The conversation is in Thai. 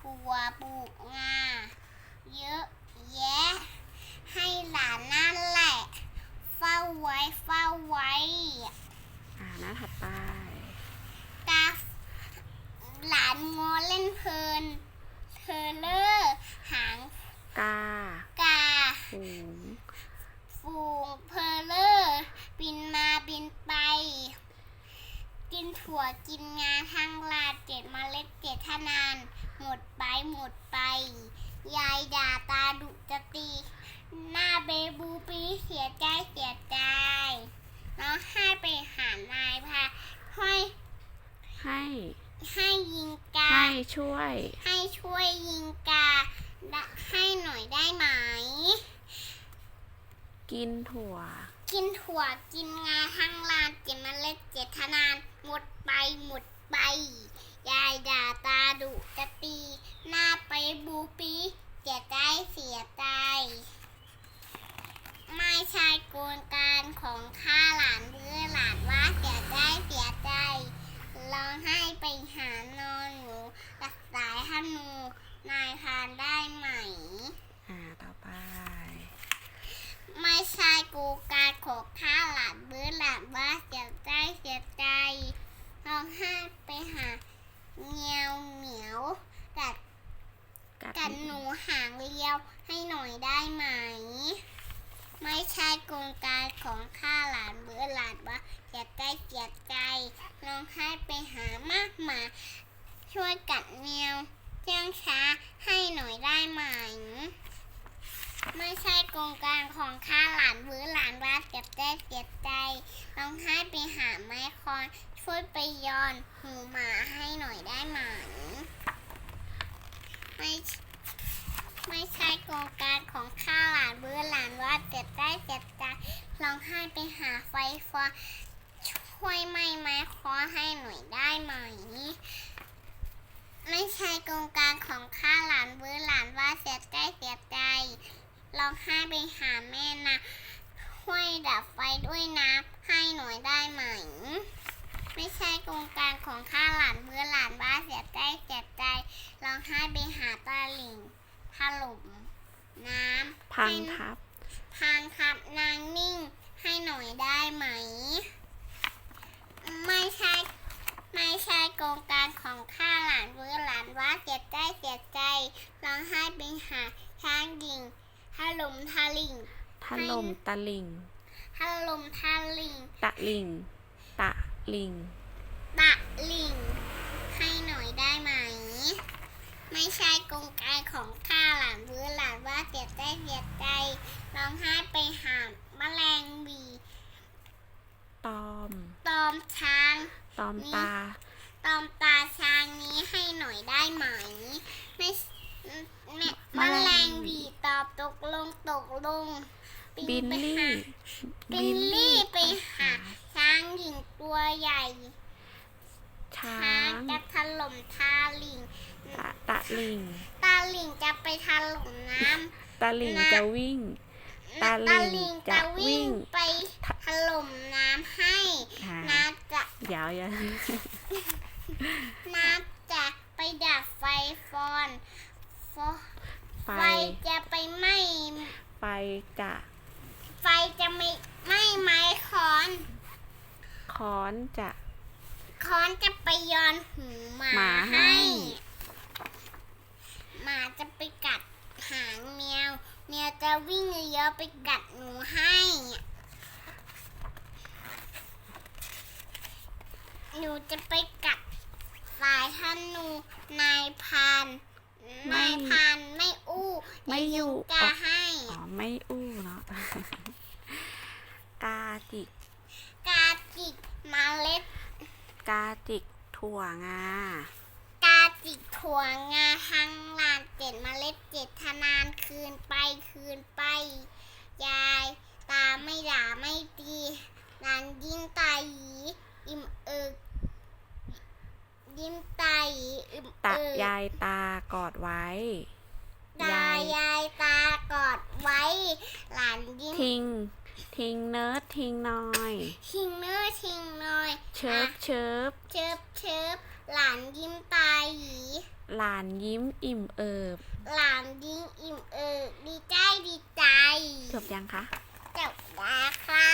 ถั่วปลูกงาเยอะแยะ ให้หลานนั่นแหละ เฝ้าไว้เฝ้าไว้ อ่าหน้าถัดไป ตาหลานงัวเล่นเพลินเธอเลอร์หางกากาฝูงฝูงเพอเลอร์บินมาบินไป กินถั่วกินงาทั้งลาเจ็ดเมล็ดเจ็ดทนาน หมดไปหมดไป ยายด่าตาดุจะตี หน้าเบบูปีเสียใจเสียใจร้องไห้ไปหานายพาห้อยให้ให้ยิงกาให้ช่วย ให้ช่วยยิงกาและให้หน่อยได้ไหม กินถั่ว กินถั่วกินงาทั้งลานเจ็ดเมล็ดเจ็ดทนาน หมดไปหมดไป ยายด่าตา ดุจะตีหน้าไปบูปีเสียใจเสียใจ ไม่ใช่โกนการของข้าหลานเรือหลานว่าเสียใจเสียใจร้องให้ไปหานอนหนูรักสายธนู นายทานได้ไหม อ่า ต่อไป ไม่ใช่กูการของข้าหลานเบื้อหลานว่าเสียใจเสียใจร้องไห้ไปหา เงียวเหมียวกัดกัดกัดหนูหางเรียวให้หน่อยได้ไหม ไม่ใช่โกงการของข้าหลานเบื้อหลานว่าเสียใจเสียใจร้องไห้ไปหามากหมา ช่วยกัดเงียวเจ้างช้าให้หน่อยได้ไหม ไม่ใช่โกงการของข้าหลานเบื้อหลานว่าเสียใจเสียใจร้องไห้ไปหาไม้คอนช่วยไปย้อนหูหมาให้หน่อยได้ไหมไม่ไม่ใช่โครงการของข้าหลานเบื้อหลานว่าเจ็บได้เจ็บใจร้องไห้ไปหาไฟฟ้าช่วยไม่ไม้คอให้หน่อยได้ไหม ไม่ใช่โครงกงข้าหลานเบื้อหลานว่าเสียใจเสียใจ ร้องไห้ไปหาแม่นะช่วยดับไฟด้วยน้ำให้หน่อยได้ไหม ไม่ใช่โครงการของข้าหลานเบื้อหลานว่าเสียใจเสียใจร้องไห้ไปหาตาหลิงถล่มน้ำพังให้ทับ พังครับนางนิ่งให้หน่อยได้ไหม ไม่ใช่ไม่ใช่โครงการของข้าหลานเบื้อหลานว่าเสียใจเสียใจร้องไห้ไปหาช้างหญิง ถล่มทาลิงถล่มตะลิงถล่มทาลิง ตะลิง ตะลิง ตะลิง ให้หน่อยได้ไหม ไม่ใช่โครงการของข้าหลานเบื้อหลานว่าเสียใจเสียใจร้องไห้ไปหาแมลงวีตอม ตอมช้าง ตอมตา ตอมตาช้างนี้ให้หน่อยได้ไหม ไม่แม่แมลงวีต อบตกลงตกลงบิลไปลี่หาบิลลี่ไปหาช้างหญิงตัวใหญ่ ช้าช้างงจะถล่มทาลิงตะตะลิง ตาลิงจะไปถล่มน้ตะลิงนะจะวิ่งำตาลิงจะวิ่งไปถล่มน้ำให้อ่าน้ำจะเดี๋ยวอย่าน้ำจะไปดับไฟฟอนฟอไฟไฟจะไปไหม้ ไฟจะ ไฟจะไม่ไหม้ไม้คอน ค้อนจะคอนจะไปย้อนหูหมาหมาให้ หมาจะไปกัดหางแมว แมวจะวิ่งเยอะๆไปกัดหนูให้ หนูจะไปกัดสายธนูนายพรานไม่ นายพรานไม่อู้ไม่อยู่กาให้ อ๋อไม่อู้เนาะ กาจิกกาจิก เมล็ด กาจิกถั่วงา กาจิกถั่วงาทั้งลานเจ็ดเมล็ดเจ็ดทนานคืนไปคืนไป ยายตาไม่ด่าไม่ตีนานยิ้มตาหยีอิ่มเอิกยิ้มตาหยีอิ่มตะเอิกยายตากอดไว้ ตายายตากอดไว้ หลานยิ้ม ทิ้ง ทิงเนิร์ดทิงหน่อยทิงเนื้อทิงหน่อยเชิบเชิบเชิบเชิบหลานยิ้มตาหีหลานยิ้มอิ่มเอิบหลานยิ้มอิ่มเอิบดีใจดีใจจบยังคะ จบแล้วค่ะ